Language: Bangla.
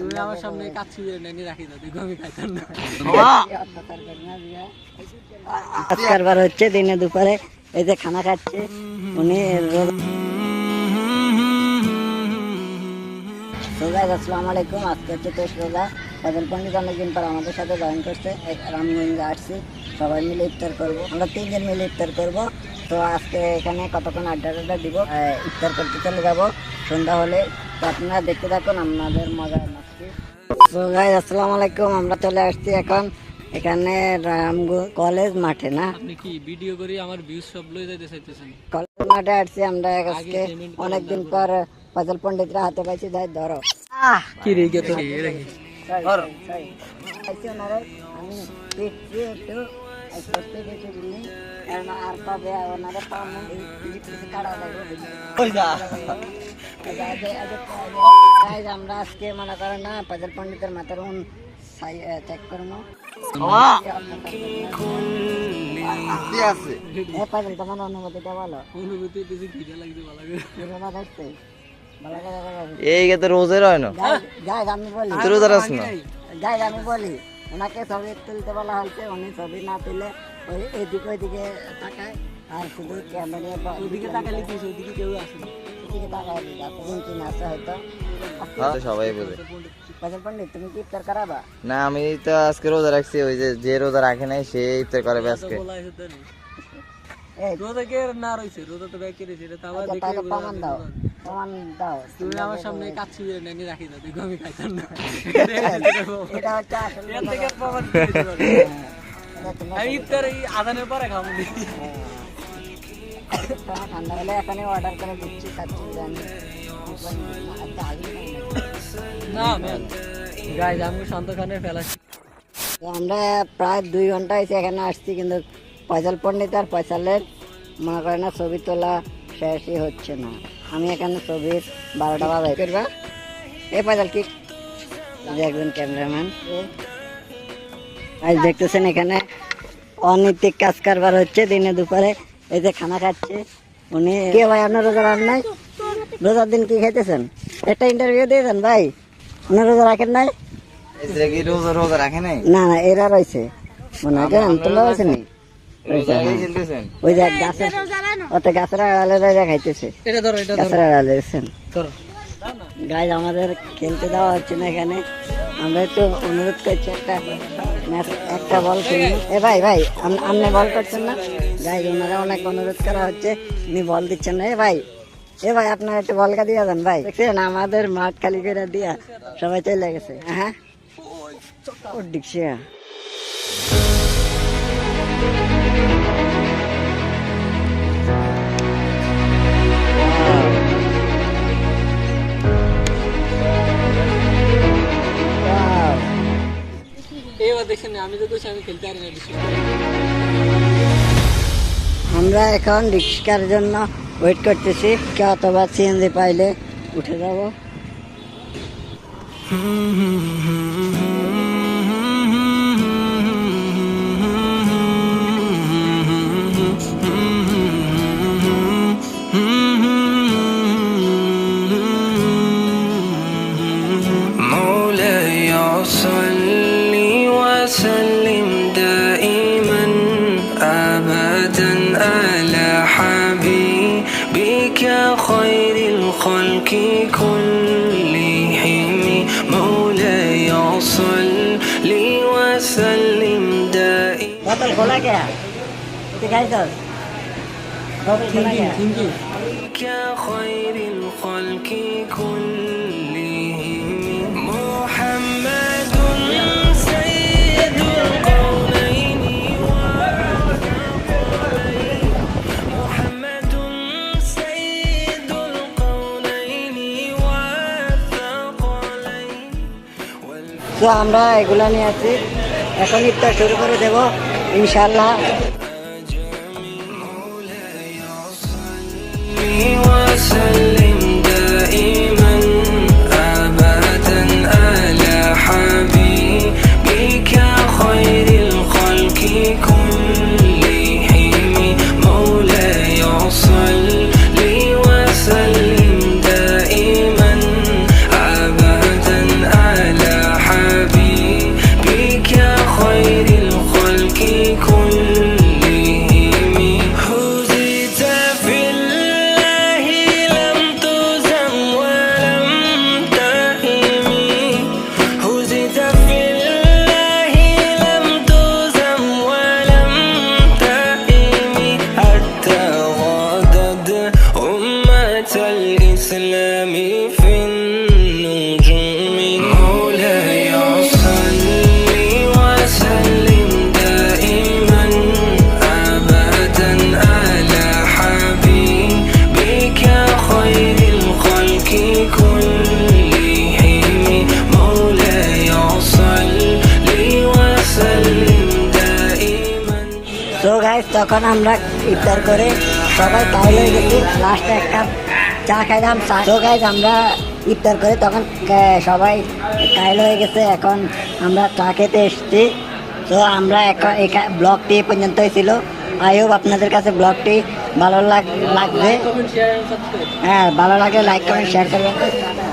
তুমি আমার সামনে কাচ্ছি নেনি রাখি দাও, দেখো আমি খাইতাম না। কাজ কারবার হচ্ছে, দিনে দুপুরে এই যে খানা খাচ্ছে, উনি রোজ আসসালামু আলাইকুম, আজকে হচ্ছে তেইশ রোজা। ফজল পন্ডিত অনেকদিন পর আমাদের সাথে জয়েন করছে রামগঞ্জে আসছি, সবাই মিলে ইফতার করব। আমরা তিনজন মিলে ইফতার করব। তো আজকে এখানে কতক্ষণ আড্ডা টাড্ডা দিব? ইফতার করতে চলে যাব। সন্ধ্যা হলে আপনারা দেখতে থাকুন আপনাদের মজা আসসালামু আলাইকুম। আমরা চলে আসছি এখন এখানে রামগঞ্জ কলেজ মাঠে না? আপনি কি ভিডিও করি আমার ভিউজ সব লই যাইতে চাইতেছেন? কলেজ মাঠে আসছি আমরা আজকে অনেকদিন পর ফজল পন্ডিতরা হাতে পাইছি যাই ধরো। কি রে গে তো এটা কি ধরো। আইছি ওনারে আমি পিটছি একটু করতে গেছি বুঝলি কারণ আর পাবে ওনারে পিছে কাটা লাগবে। Guys, আমরা আজকে মনে করেন না ফজল পন্ডিতের মাথার উন চেক করব তোমার বলো। অনুভূতি লাগছে ভালো করে। ভালো বলো। এই তো রোজের হয় না? আমি বলি। তুই রোজা রাস না? যাই আমি বলি ওনাকে ছবি তুলতে বলা হয়েছে উনি ছবি না তুলে ওই এদিকে ওইদিকে তাকায় আর শুধু ক্যামেরা ওদিকে তাকালে ওদিকে কেউ আসে না। তাকায় হয়তো হ্যাঁ, সবাই বোঝে। ফজল পন্ডিত তুমি কি ইফতার করাবা? না আমি তো আজকে রোজা রাখছি ওই যে যে রোজা রাখে নাই সে ইফতার করে আজকে বলা আছে তো নেই এই রোজা কে না রইছে? রোজা তো ব্যাক কেটেছে এটা তো আবার দেখলে তাহলে বোঝা প্রমাণ দাও প্রমাণ দাও। তুমি আমার সামনে কাচ্ছি নেনি রাখি দাও দেখো আমি খাইতাম না। এটা হচ্ছে আসলে এর থেকে প্রমাণ দিতে পারব? আমি ইফতার এই আদানের পরে খাব। এখানে অর্ডার করে দিচ্ছি খাচ্ছি জানি না ম্যাম গাইজ আমি শান্ত খানের ফেলা তো আমরা প্রায় দুই ঘণ্টা হয়েছে এখানে আসছি কিন্তু ফয়সাল পণ্ডিত আর ফয়সালের মনে করে না ছবি তোলা শেষই হচ্ছে না। আমি এখানে ছবির বারোটা বাজাই করবা? এ পয়সাল কি? একজন ক্যামেরাম্যান। আজ দেখতেছেন এখানে অনৈতিক কাজ কারবার হচ্ছে দিনে দুপুরে। এই যে খানা খাচ্ছে উনি কে ভাই আপনার রোজা রান নাই? রোজার দিন কি খাইতেছেন? একটা ইন্টারভিউ দিয়েছেন ভাই। আপনার রোজা রাখেন নাই? এই কি রোজা রোজা রাখে নাই? না না এরা রয়েছে। মনে হয় তোলা রয়েছে নি? ওই যে গাছের ওতে গাছের আড়ালে খাইতেছে। এটা ধরো গাছের আড়ালে গাছ আমাদের খেলতে দেওয়া হচ্ছে না এখানে। আমরা একটু অনুরোধ করছি, একটা একটা বল খেলি। এ ভাই ভাই আপনি বল করছেন না? গাইজ, ওনারা অনেক অনুরোধ করা হচ্ছে, উনি বল দিচ্ছেন না। এ ভাই এ ভাই, আপনার একটু বলকা দিয়ে দেন, ভাই। দেখছেন, আমাদের মাঠ খালি করে দিয়া সবাই চলে গেছে। হ্যাঁ? ও, ডিকশিয়া। দেখছেন আমি তো কইছি আমি খেলতে পারি না বেশি আমরা এখন রিক্সার জন্য ওয়েট করতেছি কে অথবা সিএনজি পাইলে উঠে যাব مولاي صل وسلم يا خير الخلق كلهم مولاي صل وسلم دائما بطل خلاك يا تقعد يا خير الخلق كلهم তো আমরা এগুলা নিয়ে আছি এখন ইফতার শুরু করে দেব ইনশাল্লাহ وسلم গাইস তখন আমরা ইফতার করে সবাই কাইল হয়ে গেছি লাস্টে এক কাপ চা খাইলাম তো গাইস আমরা ইফতার করে তখন সবাই কাইল হয়ে গেছে। এখন আমরা চা খেতে এসেছি। তো আমরা এখন এখা- ব্লগটি পর্যন্তই ছিল। আই হোপ আপনাদের কাছে ব্লগটি ভালো লাগ, লাগবে। হ্যাঁ ভালো লাগে লাইক কমেন্ট শেয়ার করবেন।